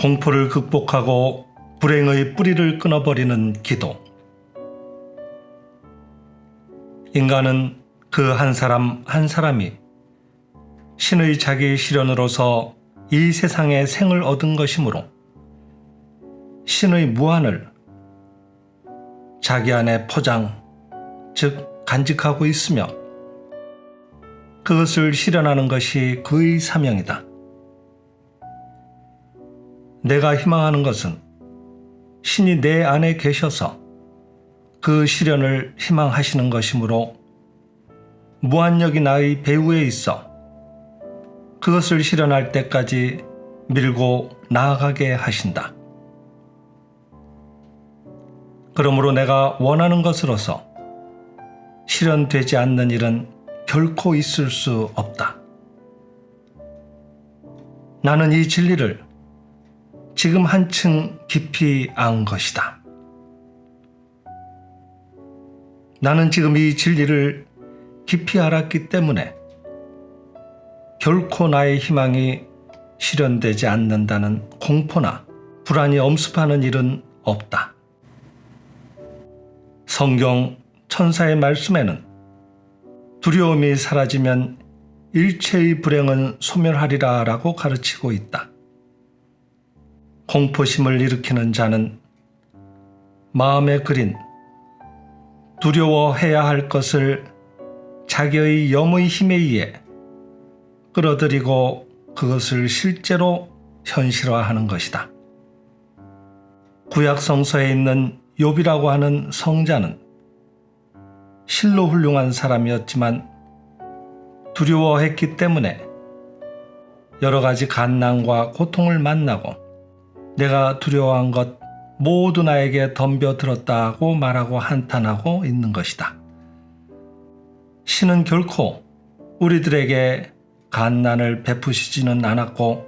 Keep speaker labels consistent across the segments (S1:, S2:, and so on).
S1: 공포를 극복하고 불행의 뿌리를 끊어버리는 기도. 인간은 그 한 사람 한 사람이 신의 자기 실현으로서 이 세상에 생을 얻은 것이므로 신의 무한을 자기 안에 포장, 즉 간직하고 있으며 그것을 실현하는 것이 그의 사명이다. 내가 희망하는 것은 신이 내 안에 계셔서 그 실현을 희망하시는 것이므로 무한력이 나의 배후에 있어 그것을 실현할 때까지 밀고 나아가게 하신다. 그러므로 내가 원하는 것으로서 실현되지 않는 일은 결코 있을 수 없다. 나는 이 진리를 지금 한층 깊이 안 것이다. 나는 지금 이 진리를 깊이 알았기 때문에 결코 나의 희망이 실현되지 않는다는 공포나 불안이 엄습하는 일은 없다. 성경 천사의 말씀에는 두려움이 사라지면 일체의 불행은 소멸하리라 라고 가르치고 있다. 공포심을 일으키는 자는 마음에 그린 두려워해야 할 것을 자기의 염의 힘에 의해 끌어들이고 그것을 실제로 현실화하는 것이다. 구약 성서에 있는 욥이라고 하는 성자는 실로 훌륭한 사람이었지만 두려워했기 때문에 여러 가지 간난과 고통을 만나고 내가 두려워한 것 모두 나에게 덤벼들었다고 말하고 한탄하고 있는 것이다. 신은 결코 우리들에게 간난을 베푸시지는 않았고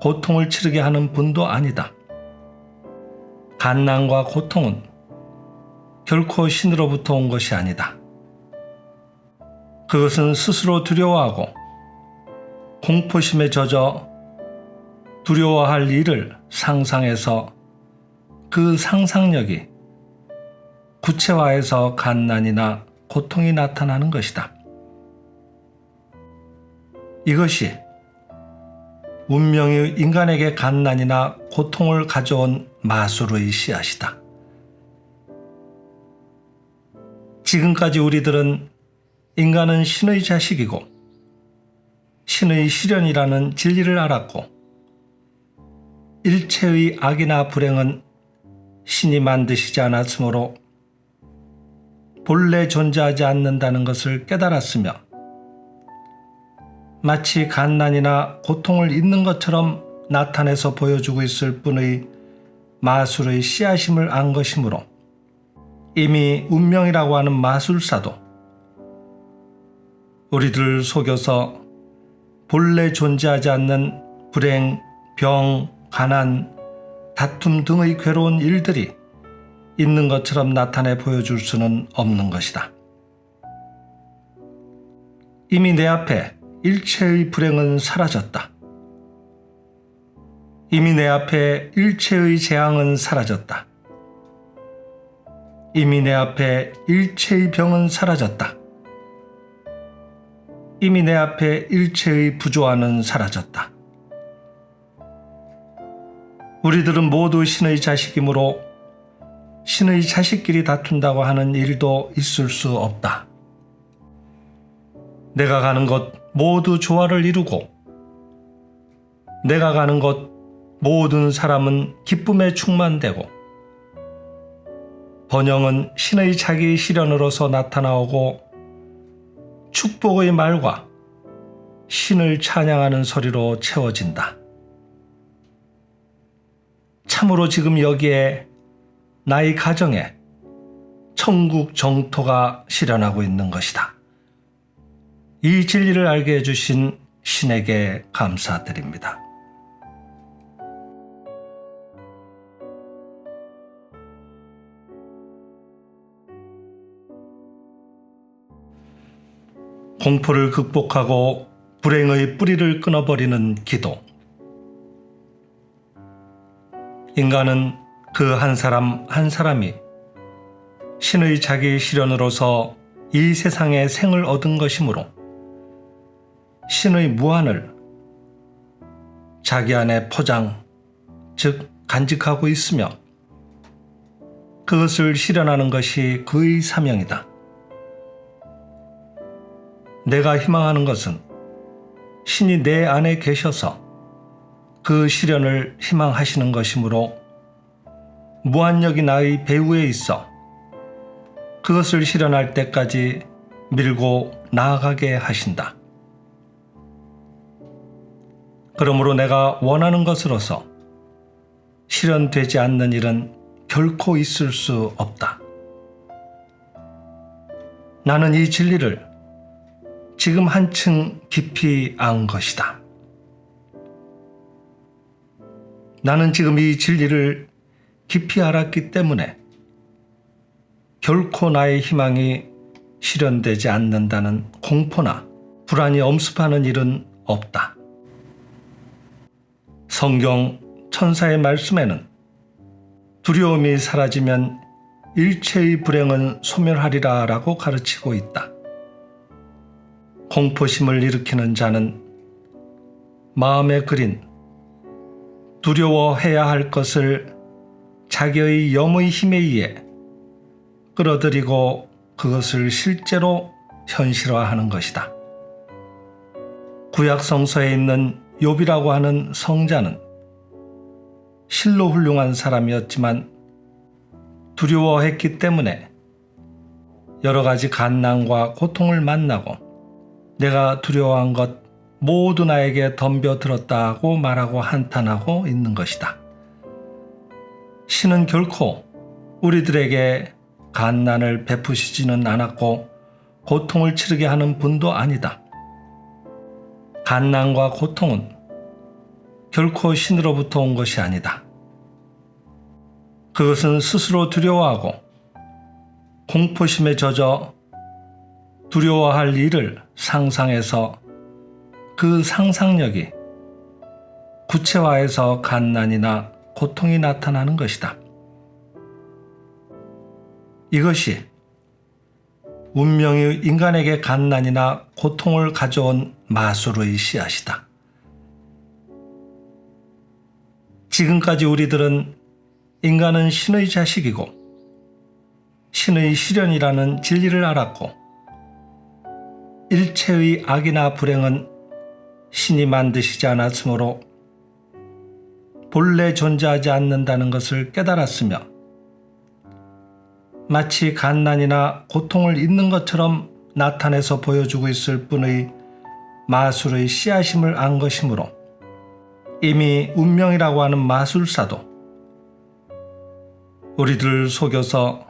S1: 고통을 치르게 하는 분도 아니다. 간난과 고통은 결코 신으로부터 온 것이 아니다. 그것은 스스로 두려워하고 공포심에 젖어 두려워할 일을 상상해서 그 상상력이 구체화해서 간난이나 고통이 나타나는 것이다. 이것이 운명이 인간에게 간난이나 고통을 가져온 마술의 씨앗이다. 지금까지 우리들은 인간은 신의 자식이고 신의 실현이라는 진리를 알았고 일체의 악이나 불행은 신이 만드시지 않았으므로 본래 존재하지 않는다는 것을 깨달았으며 마치 간난이나 고통을 있는 것처럼 나타내서 보여주고 있을 뿐의 마술의 씨앗임을 안 것이므로 이미 운명이라고 하는 마술사도 우리들을 속여서 본래 존재하지 않는 불행, 병, 가난, 다툼 등의 괴로운 일들이 있는 것처럼 나타내 보여줄 수는 없는 것이다. 이미 내 앞에 일체의 불행은 사라졌다. 이미 내 앞에 일체의 재앙은 사라졌다. 이미 내 앞에 일체의 병은 사라졌다. 이미 내 앞에 일체의 부조화는 사라졌다. 우리들은 모두 신의 자식이므로 신의 자식끼리 다툰다고 하는 일도 있을 수 없다. 내가 가는 곳 모두 조화를 이루고 내가 가는 곳 모든 사람은 기쁨에 충만되고 번영은 신의 자기 실현으로서 나타나오고 축복의 말과 신을 찬양하는 소리로 채워진다. 참으로 지금 여기에 나의 가정에 천국 정토가 실현하고 있는 것이다. 이 진리를 알게 해주신 신에게 감사드립니다. 공포를 극복하고 불행의 뿌리를 끊어버리는 기도. 인간은 그 한 사람 한 사람이 신의 자기 실현으로서 이 세상에 생을 얻은 것이므로 신의 무한을 자기 안에 포장, 즉 간직하고 있으며 그것을 실현하는 것이 그의 사명이다. 내가 희망하는 것은 신이 내 안에 계셔서 그 실현을 희망하시는 것이므로 무한력이 나의 배후에 있어 그것을 실현할 때까지 밀고 나아가게 하신다. 그러므로 내가 원하는 것으로서 실현되지 않는 일은 결코 있을 수 없다. 나는 이 진리를 지금 한층 깊이 안 것이다. 나는 지금 이 진리를 깊이 알았기 때문에 결코 나의 희망이 실현되지 않는다는 공포나 불안이 엄습하는 일은 없다. 성경 천사의 말씀에는 두려움이 사라지면 일체의 불행은 소멸하리라 라고 가르치고 있다. 공포심을 일으키는 자는 마음에 그린 두려워해야 할 것을 자기의 영의 힘에 의해 끌어들이고 그것을 실제로 현실화하는 것이다. 구약 성서에 있는 욥이라고 하는 성자는 실로 훌륭한 사람이었지만 두려워했기 때문에 여러 가지 간난과 고통을 만나고 내가 두려워한 것 모두 나에게 덤벼들었다고 말하고 한탄하고 있는 것이다. 신은 결코 우리들에게 간난을 베푸시지는 않았고 고통을 치르게 하는 분도 아니다. 간난과 고통은 결코 신으로부터 온 것이 아니다. 그것은 스스로 두려워하고 공포심에 젖어 두려워할 일을 상상해서 그 상상력이 구체화해서 간난이나 고통이 나타나는 것이다. 이것이 운명이 인간에게 간난이나 고통을 가져온 마술의 씨앗이다. 지금까지 우리들은 인간은 신의 자식이고 신의 실현이라는 진리를 알았고 일체의 악이나 불행은 신이 만드시지 않았으므로 본래 존재하지 않는다는 것을 깨달았으며 마치 간난이나 고통을 있는 것처럼 나타내서 보여주고 있을 뿐의 마술의 씨앗임을 안 것이므로 이미 운명이라고 하는 마술사도 우리들을 속여서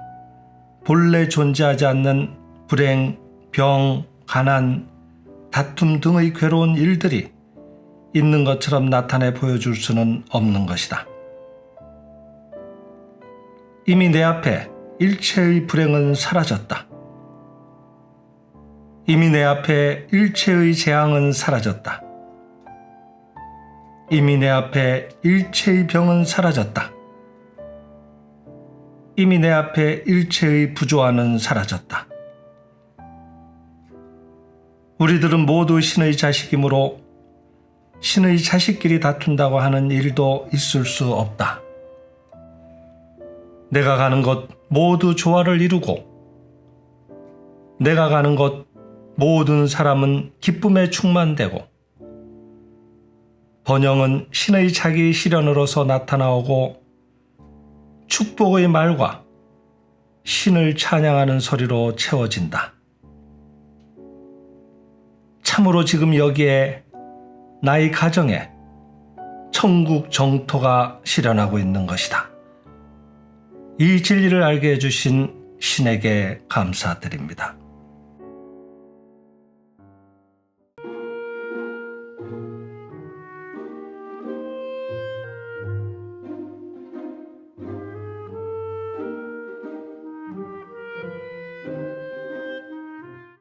S1: 본래 존재하지 않는 불행, 병, 가난, 다툼 등의 괴로운 일들이 있는 것처럼 나타내 보여줄 수는 없는 것이다. 이미 내 앞에 일체의 불행은 사라졌다. 이미 내 앞에 일체의 재앙은 사라졌다. 이미 내 앞에 일체의 병은 사라졌다. 이미 내 앞에 일체의 부조화는 사라졌다. 우리들은 모두 신의 자식이므로 신의 자식끼리 다툰다고 하는 일도 있을 수 없다. 내가 가는 곳 모두 조화를 이루고 내가 가는 곳 모든 사람은 기쁨에 충만되고 번영은 신의 자기 실현으로서 나타나오고 축복의 말과 신을 찬양하는 소리로 채워진다. 참으로 지금 여기에 나의 가정에 천국 정토가 실현하고 있는 것이다. 이 진리를 알게 해주신 신에게 감사드립니다.